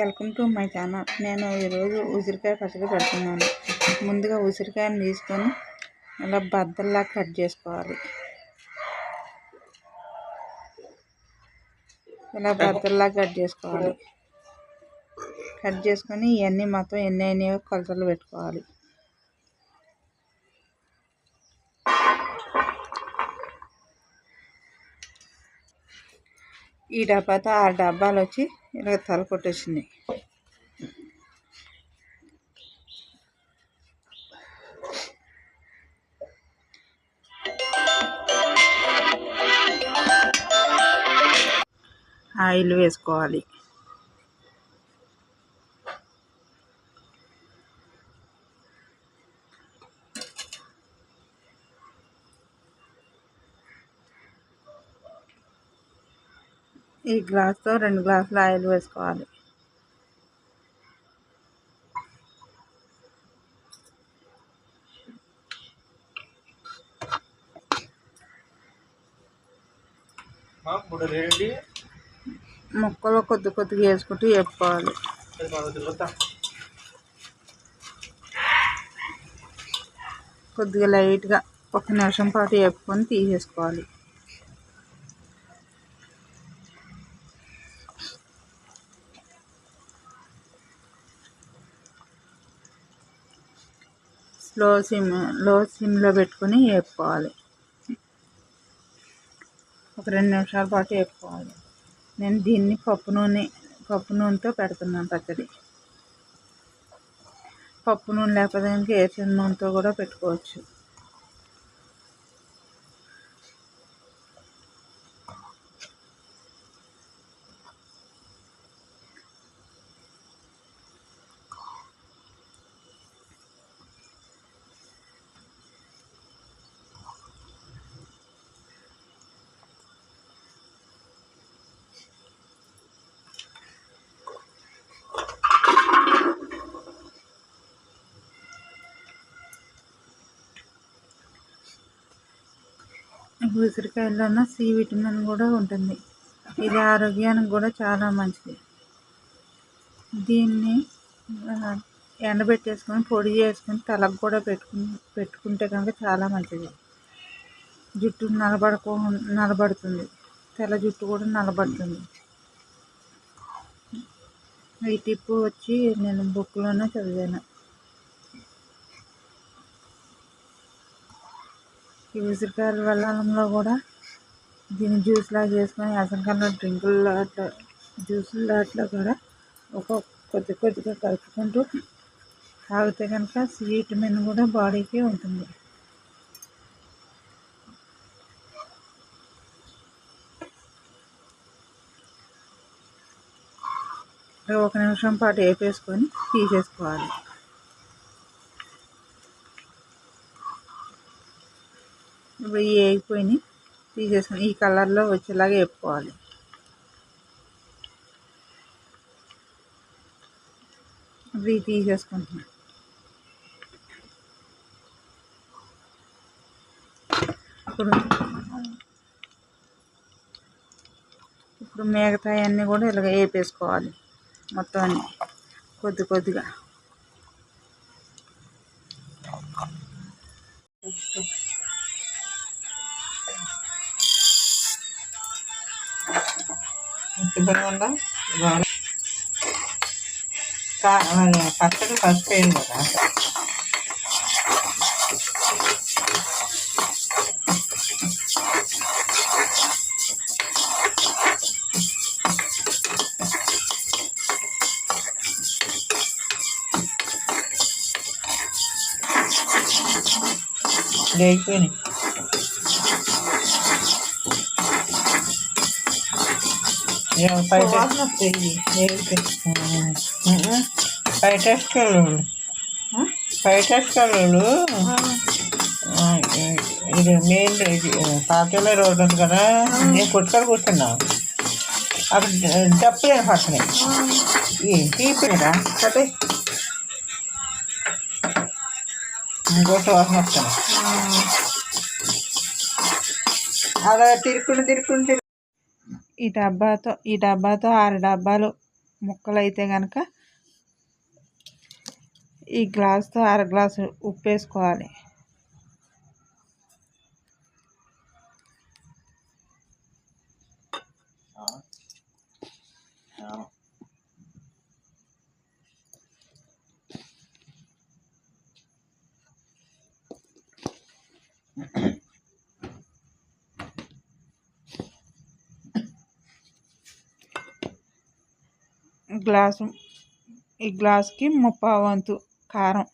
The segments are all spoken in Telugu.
Welcome to my channel. నేను ఈరోజు ఉసిరికాయ పచ్చడి పెడుతున్నాను. ముందుగా ఉసిరికాయని తీసుకొని ఇలా బద్దల్లా కట్ చేసుకోవాలి. ఇలా బద్దల్లా కట్ చేసుకోవాలి. కట్ చేసుకొని ఇవన్నీ మొత్తం ఎన్ని అయినాయో కొలతలు పెట్టుకోవాలి. ఈ డబ్బాతో ఆరు డబ్బాలు వచ్చి ఇలా తల కొట్టేసింది. ఆయిల్ వేసుకోవాలి. ఈ గ్లాస్తో రెండు గ్లాసులు ఆయిల్ వేసుకోవాలి. ముక్కలు కొద్ది కొద్దిగా వేసుకుంటూ వేపుకోవాలి. కొద్దిగా లైట్గా ఒక నిమిషం పాటు వేపుకొని తీసేసుకోవాలి. లో సిమ్లో సిమ్లో పెట్టుకొని వేపుకోవాలి. ఒక రెండు నిమిషాల పాటు వేపుకోవాలి. నేను దీన్ని పప్పు నూనె పప్పు నూనెతో పెడుతున్నాను పచ్చడి. పప్పు నూనె లేకపోతే ఇంకా చిన్న నూనెతో కూడా పెట్టుకోవచ్చు. ఉసిరికాయల్లో సి విటమిన్ కూడా ఉంటుంది. ఇది ఆరోగ్యానికి కూడా చాలా మంచిది. దీన్ని ఎండబెట్టేసుకొని పొడి చేసుకొని తలకు కూడా పెట్టుకుని పెట్టుకుంటే కనుక చాలా మంచిది. జుట్టు నలబడకో నలబడుతుంది. తెల్ల జుట్టు కూడా నలబడుతుంది. ఈ టిప్పు వచ్చి నేను బుక్లోనే చదివాను. ఈ ఉసిరికాయల వెళ్ళడంలో కూడా దీన్ని జ్యూస్లా చేసుకొని అసంకరణ డ్రింకుల్లో అట్లా జ్యూసుల్లో అట్లా కూడా ఒక కొద్ది కొద్దిగా కలుపుకుంటూ తాగితే కనుక సి విటమిన్ కూడా బాడీకి ఉంటుంది. ఒక నిమిషం పాటు వేపేసుకొని తీసేసుకోవాలి. ఇప్పుడు ఇవి వేగిపోయినాయి తీసేసుకుని ఈ కలర్లో వచ్చేలాగా వేపుకోవాలి. ఇప్పుడు ఇవి తీసేసుకుంటున్నాను. ఇప్పుడు ఇప్పుడు మిగతాయన్నీ కూడా ఇలాగ వేపేసుకోవాలి. మొత్తం అన్నీ కొద్ది కొద్దిగా. సిద్ధంగా ఉందా పచ్చడి ఫస్ట్ అయింది కదా లేకపోయినాయి పై టెస్ట్ కళ్ళు పై టెస్ట్ కళ్ళు ఇది మెయిన్ పాతల రోడ్ ఉంది కదా. నేను కొట్టుకొని కూర్చున్నా. అక్కడ డప్పులేని పక్కనే. తీపిరా కదే ఇంకోటి వాసన వస్తాను అలా తిరుక్కుని తిరుక్కుని తిరుగు ఈ డబ్బాతో ఈ డబ్బాతో ఆరు డబ్బాలు ముక్కలు అయితే కనుక ఈ గ్లాస్తో అర గ్లాసు ఉప్పు వేసుకోవాలి. గ్లాసు ఈ గ్లాస్కి ముప్పావు వంతు కారం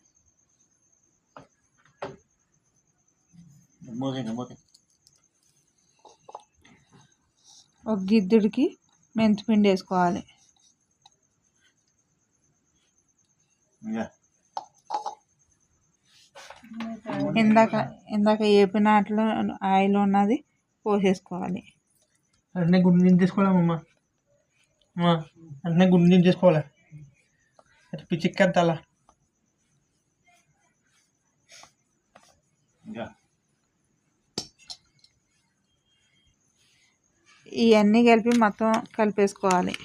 ఒక గిద్దెడికి మెంతిపిండి వేసుకోవాలి. ఇందాక ఇందాక ఏపిన ఆయిల్ ఉన్నది పోసేసుకోవాలి. గుండు నుంచి అట్నే గుండు నుంచి తీసుకోవాలి అది పిచ్చిక్కెత్తాలా ఇవన్నీ కలిపి మొత్తం కలిపేసుకోవాలి.